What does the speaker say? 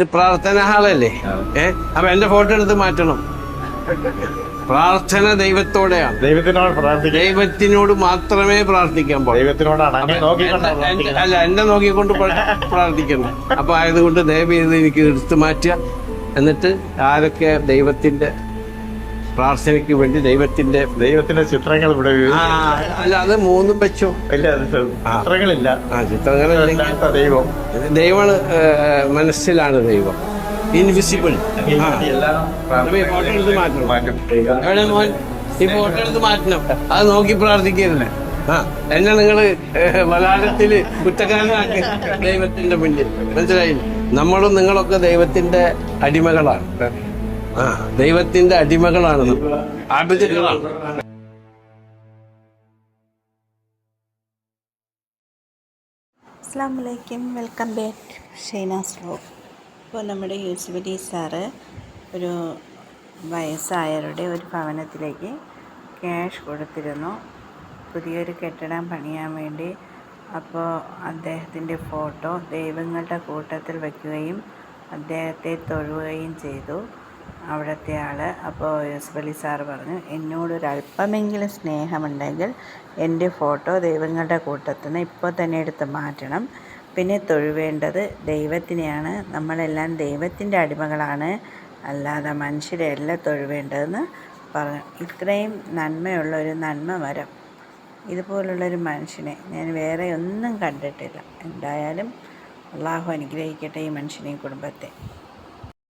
ഇത് പ്രാർത്ഥന ഹാളല്ലേ ഏ? അപ്പൊ എന്റെ ഫോട്ടോ എടുത്ത് മാറ്റണം. പ്രാർത്ഥന ദൈവത്തോടെയാണ്. ദൈവത്തിനോട് ദൈവത്തിനോട് മാത്രമേ പ്രാർത്ഥിക്കാൻ പാടുള്ളൂ. ദൈവത്തിനോടാണ്. അല്ല എന്നെ നോക്കിക്കൊണ്ട് പ്ര- പ്രാർത്ഥിക്കണം. അപ്പൊ ആയതുകൊണ്ട് ദയവ് ചെയ്ത് എനിക്ക് എടുത്തു മാറ്റുക. എന്നിട്ട് ആരൊക്കെ ദൈവത്തിന്റെ പ്രാർത്ഥനയ്ക്ക് വേണ്ടി ദൈവത്തിന്റെ ദൈവത്തിന്റെ ചിത്രങ്ങൾ ഇവിടെ അല്ല അത് മൂന്നും വെച്ചോ. അല്ല അത് ചിത്രങ്ങളില്ല. ആ ചിത്രങ്ങൾ ദൈവം. ദൈവം ദൈവമാണ് മനസ്സിലാണ് ദൈവം. ഇൻവിസിബിൾ ഫോട്ടോ എടുത്ത് മാറ്റണം. മാറ്റും എവിടെ മോൻ? ഈ ഫോട്ടോ എടുത്ത് മാറ്റണം. അത് നോക്കി പ്രാർത്ഥിക്കരുത്. ആ എന്നെ നിങ്ങൾ ഏഹ്, ബലാലത്തിൽ കുറ്റക്കാരനാക്കി ദൈവത്തിന്റെ മുന്നിൽ. മനസ്സിലായില്ലേ? നമ്മളും നിങ്ങളൊക്കെ ദൈവത്തിന്റെ അടിമകളാണ്. ദൈവത്തിന്റെ അടിമകളാണ് അസ്സാം വെൽക്കം ബാക്ക്. ഷൈനാസ് വ്ലോഗ് ഇപ്പോൾ നമ്മുടെ യൂസുഫ് അലി സാറ് ഒരു വയസ്സായവരുടെ ഒരു ഭവനത്തിലേക്ക് ക്യാഷ് കൊടുത്തിരുന്നു. പുതിയൊരു കെട്ടിടം പണിയാൻ വേണ്ടി. അപ്പോൾ അദ്ദേഹത്തിന്റെ ഫോട്ടോ ദൈവങ്ങളുടെ കൂട്ടത്തിൽ വയ്ക്കുകയും അദ്ദേഹത്തെ തൊഴുകയും ചെയ്തു. അവിടുത്തെ ആൾ അപ്പോൾ യൂസുഫലി സാറ് പറഞ്ഞു എന്നോടൊരല്പമെങ്കിലും സ്നേഹമുണ്ടെങ്കിൽ എന്റെ ഫോട്ടോ ദൈവങ്ങളുടെ കൂട്ടത്തിൽ നിന്ന് ഇപ്പോൾ തന്നെ എടുത്ത് മാറ്റണം. പിന്നെ തൊഴുവേണ്ടത് ദൈവത്തിനെയാണ്. നമ്മളെല്ലാം ദൈവത്തിന്റെ അടിമകളാണ്. അല്ലാതെ മനുഷ്യരെ എല്ലാം തൊഴുവേണ്ടതെന്ന് പറഞ്ഞു ഇത്രയും നന്മയുള്ള ഒരു നന്മ മരം. ഇതുപോലുള്ളൊരു മനുഷ്യനെ ഞാൻ വേറെ ഒന്നും കണ്ടിട്ടില്ല. എന്തായാലും അള്ളാഹു അനുഗ്രഹിക്കട്ടെ ഈ മനുഷ്യനെയും കുടുംബത്തെ.